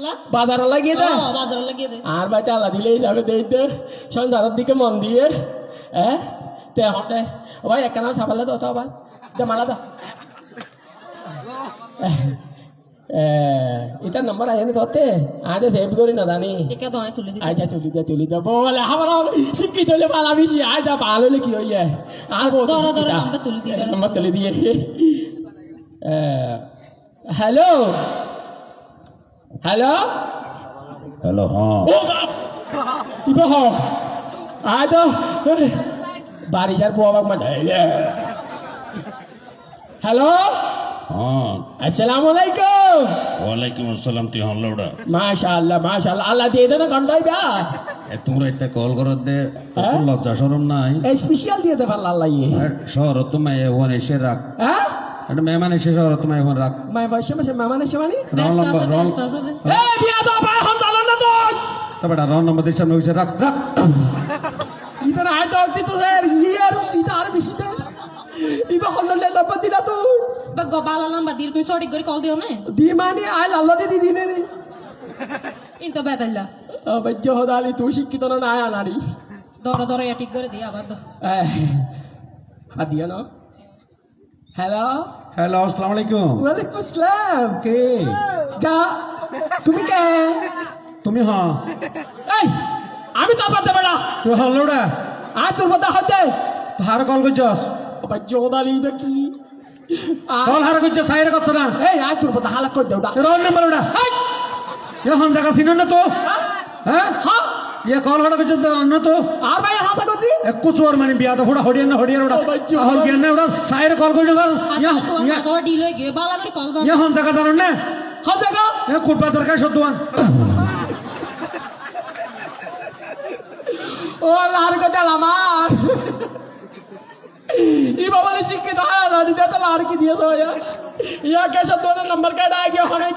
আল্লাহ বাজারে লাগিয়ে দে। ও, বাজারে লাগিয়ে দে। আর ভাই তালা দিলেই যাবে দেখতে সন্ধ্যার দিকে মন দিয়ে হ্যাঁ তে হতে ভাই একখানা সাফালে তো তো ভাই। দে মালা দা এটা নম্বর আয় নি তোতে? আজ সেভ করি না দিতে। আচ্ছা তুলি দে তুলি দে। বলে আমার শিক্ষিত হলে ভালো বেশি আজ ভালো হলে কি হইয়া? আর নম্বর তুলে দিয়ে। হ্যালো হ্যালো হ্যালো হ্যাঁ ও ইবা হ আজ বাড়ি যার বুয়া বাগ মজা হ্যালো হ্যাঁ আসসালামু আলাইকুম ওয়ালাইকুম আসসালাম তুই হল ওটা মাশাআল্লাহ মাশাআল্লাহ আল্লাহ দিয়ে দেন ঘন্টাই বা তোমরা একটা কল করার দে লজ্জা সরম নাই স্পেশাল দিয়ে দে পারলা আল্লাহ ইয়ে শহর তো মেয়ে ওখানে এসে রাখ হ্যাঁ একটা মেহমান এসে শহর তো মেয়ে রাখ মাই বয়সে মাসে মামানে সে মানে ব্যস্ত আছে নম্বর, রং- ব্যস্ত আছে রে। এই বিয়া তো পায় হন জানো না তো তবে রং নম্বর দিয়ে সামনে হয়েছে রাখ রাখ ইতার আয় তো দিত স্যার ইয়ার তুই তো আর বেশি দে ইবা হন্ডলে নম্বর দিলা তো বা গবালা নাম্বার দিয়ে তুমি সঠিক করে কল দিও না দি মানে আয় লাল্লা দি দি নে রে ইনতো বেদাইলা বজ্জ হদালি তুই শিক্ষিত না আয় আনারি দর দর ইয়া ঠিক করে দিই আবার দাও হাত দিয়া না হ্যালো হ্যালো আসসালামু আলাইকুম ওয়ালাইকুম আসসালাম কে গা তুমি কে? তুমি হ্যাঁ এই আমি তো পারতে পারা তুই হল ওটা? আজ তোর মধ্যে হতে? হার কল করছস বজ্জ হদালি নাকি কল হার করছস সাইরে কথা না? এই আজ তোর মধ্যে হালাক করে দেও রং নাম্বার ওডা এই। এ হন জায়গা চিনো না তো? হ্যাঁ? হ্যাঁ। ये कॉल ಹೊಡಕ ಅನ್ನತು ಆರ್ ಬಾಯ ಹಾಸ ಗೊತ್ತಿ ಎಕ್ಕು ಚೋರ್ ಮನೆ ಬಿ ಅದ ಹೊಡ ಹೊಡಿಯನ್ನ ಹೊಡಿಯರ ಹೊಡ ಅವ್ರಿಗೆ ಎನ್ನ ಹೊಡ ಸಾಯರ ಕಾಲ್ ಕೊಡಿ ಬಾ ಯಾ ಯಾ ಡೀಲ್ ಹೋಗಿ ಬಾಲಾಗರಿ ಕಾಲ್ ದಾ ಯಾ ಹೊಂ ಜಗ ದರಣ್ಣ ಹೊಂ ಜಗ ಏ ಕುಟ್ಬಾ ತರಕ ಶದ್ದುವನ್ ও লার কথা আমার ই বাবা নে শিক্ষিত হ্যাঁ দিদা তো লার কি দিয়েছ ইয়া কেসব দোনের নম্বর কার্ড আগে হয়ে